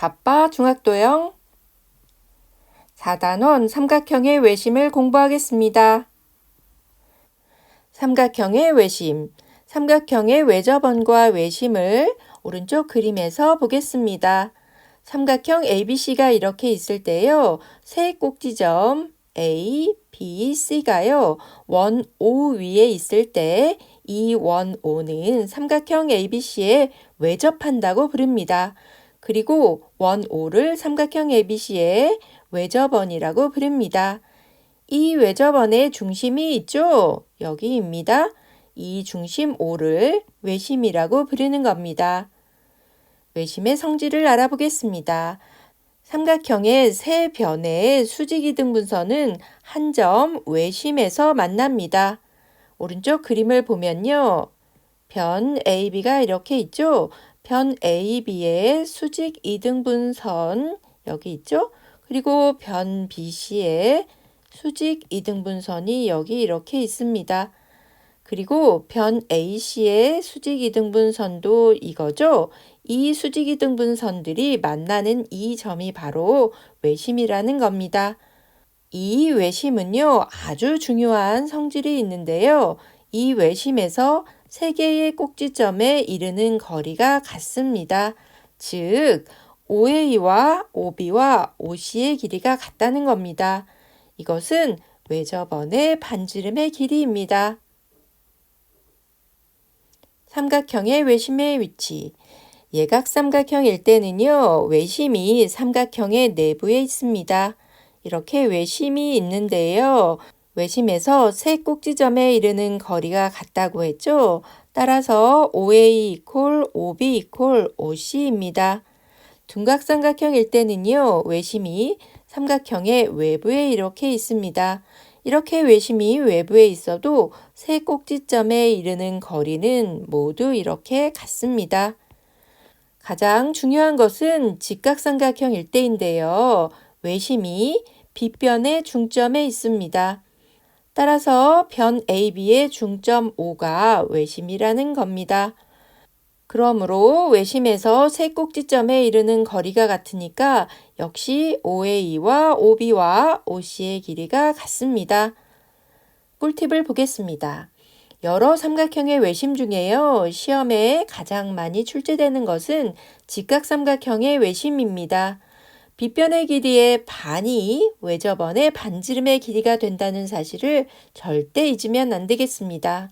바빠 중학도형 4단원 삼각형의 외심을 공부하겠습니다. 삼각형의 외심, 삼각형의 외접원과 외심을 오른쪽 그림에서 보겠습니다. 삼각형 ABC가 이렇게 있을 때요. 세 꼭지점 A, B, C가요. 원 O 위에 있을 때 이 원 O는 삼각형 ABC에 외접한다고 부릅니다. 그리고 원 O를 삼각형 ABC의 외접원이라고 부릅니다. 이 외접원의 중심이 있죠? 여기입니다. 이 중심 O를 외심이라고 부르는 겁니다. 외심의 성질을 알아보겠습니다. 삼각형의 세 변의 수직이등 분선은 한 점 외심에서 만납니다. 오른쪽 그림을 보면요. 변 AB가 이렇게 있죠? 변 AB의 수직 이등분선 여기 있죠? 그리고 변 BC의 수직 이등분선이 여기 이렇게 있습니다. 그리고 변 AC의 수직 이등분선도 이거죠? 이 수직 이등분선들이 만나는 이 점이 바로 외심이라는 겁니다. 이 외심은요, 아주 중요한 성질이 있는데요. 이 외심에서 세 개의 꼭지점에 이르는 거리가 같습니다. 즉, OA와 OB와 OC의 길이가 같다는 겁니다. 이것은 외접원의 반지름의 길이입니다. 삼각형의 외심의 위치. 예각삼각형일 때는요, 외심이 삼각형의 내부에 있습니다. 이렇게 외심이 있는데요. 외심에서 세 꼭지점에 이르는 거리가 같다고 했죠. 따라서 OA 이퀄 OB 이퀄 OC입니다. 둔각삼각형일 때는요. 외심이 삼각형의 외부에 이렇게 있습니다. 이렇게 외심이 외부에 있어도 세 꼭지점에 이르는 거리는 모두 이렇게 같습니다. 가장 중요한 것은 직각삼각형 일대인데요. 외심이 빗변의 중점에 있습니다. 따라서 변 AB의 중점 O가 외심이라는 겁니다. 그러므로 외심에서 세 꼭지점에 이르는 거리가 같으니까 역시 OA와 OB와 OC의 길이가 같습니다. 꿀팁을 보겠습니다. 여러 삼각형의 외심 중에요. 시험에 가장 많이 출제되는 것은 직각삼각형의 외심입니다. 빗변의 길이의 반이 외접원의 반지름의 길이가 된다는 사실을 절대 잊으면 안 되겠습니다.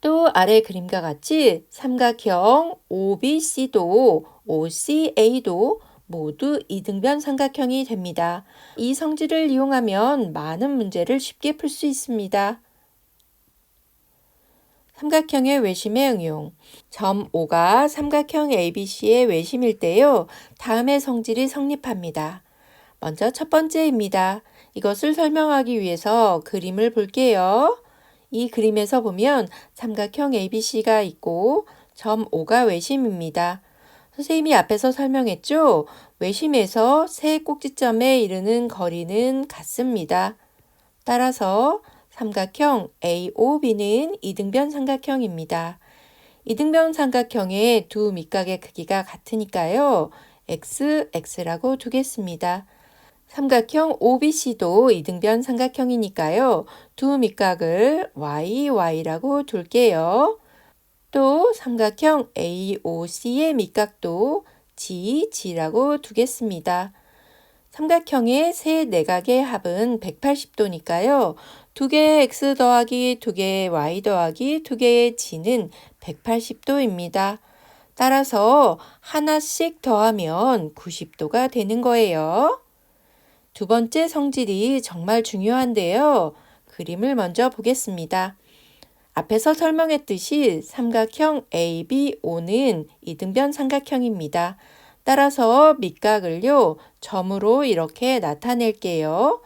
또 아래 그림과 같이 삼각형 OBC도 OCA도 모두 이등변 삼각형이 됩니다. 이 성질을 이용하면 많은 문제를 쉽게 풀 수 있습니다. 삼각형의 외심의 응용. 점 O가 삼각형 ABC의 외심일 때요. 다음의 성질이 성립합니다. 먼저 첫 번째입니다. 이것을 설명하기 위해서 그림을 볼게요. 이 그림에서 보면 삼각형 ABC가 있고 점 O가 외심입니다. 선생님이 앞에서 설명했죠? 외심에서 세 꼭지점에 이르는 거리는 같습니다. 따라서 삼각형 AOB는 이등변 삼각형입니다. 이등변 삼각형의 두 밑각의 크기가 같으니까요. X, X라고 두겠습니다. 삼각형 OBC도 이등변 삼각형이니까요. 두 밑각을 Y, Y라고 둘게요. 또 삼각형 AOC의 밑각도 G, G라고 두겠습니다. 삼각형의 세 내각의 합은 180도니까요. 두 개의 x 더하기 두 개의 y 더하기 두 개의 g는 180도입니다. 따라서 하나씩 더하면 90도가 되는 거예요. 두 번째 성질이 정말 중요한데요. 그림을 먼저 보겠습니다. 앞에서 설명했듯이 삼각형 ABO는 이등변 삼각형입니다. 따라서 밑각을요, 점으로 이렇게 나타낼게요.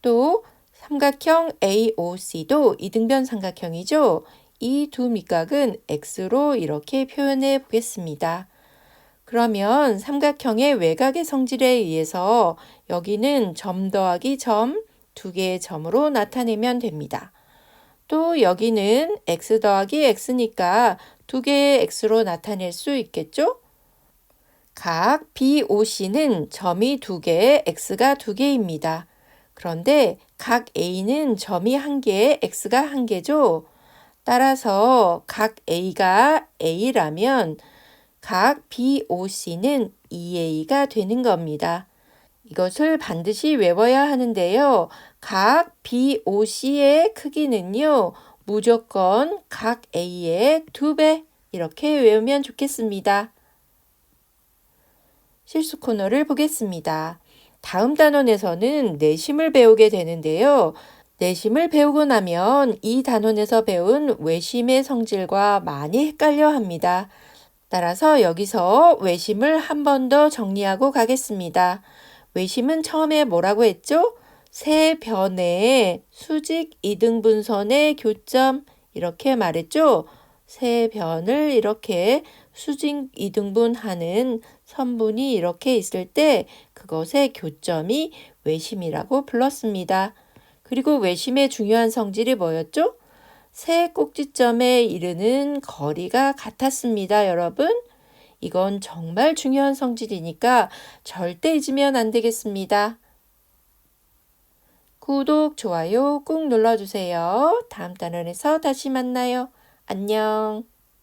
또 삼각형 AOC도 이등변 삼각형이죠. 이 두 밑각은 x로 이렇게 표현해 보겠습니다. 그러면 삼각형의 외곽의 성질에 의해서 여기는 점 더하기 점 두 개의 점으로 나타내면 됩니다. 또 여기는 x 더하기 x니까 두 개의 x로 나타낼 수 있겠죠? 각 BOC는 점이 두 개, X가 두 개입니다. 그런데 각 A는 점이 한 개, X가 한 개죠. 따라서 각 A가 A라면 각 BOC는 2A가 되는 겁니다. 이것을 반드시 외워야 하는데요. 각 BOC의 크기는요, 무조건 각 A의 두배 이렇게 외우면 좋겠습니다. 실수 코너를 보겠습니다. 다음 단원에서는 내심을 배우게 되는데요. 내심을 배우고 나면 이 단원에서 배운 외심의 성질과 많이 헷갈려 합니다. 따라서 여기서 외심을 한 번 더 정리하고 가겠습니다. 외심은 처음에 뭐라고 했죠? 세 변의 수직 이등분선의 교점 이렇게 말했죠? 세 변을 이렇게 수직 이등분하는 선분이 이렇게 있을 때 그것의 교점이 외심이라고 불렀습니다. 그리고 외심의 중요한 성질이 뭐였죠? 세 꼭지점에 이르는 거리가 같았습니다, 여러분. 이건 정말 중요한 성질이니까 절대 잊으면 안 되겠습니다. 구독, 좋아요 꾹 눌러주세요. 다음 단원에서 다시 만나요. 안녕.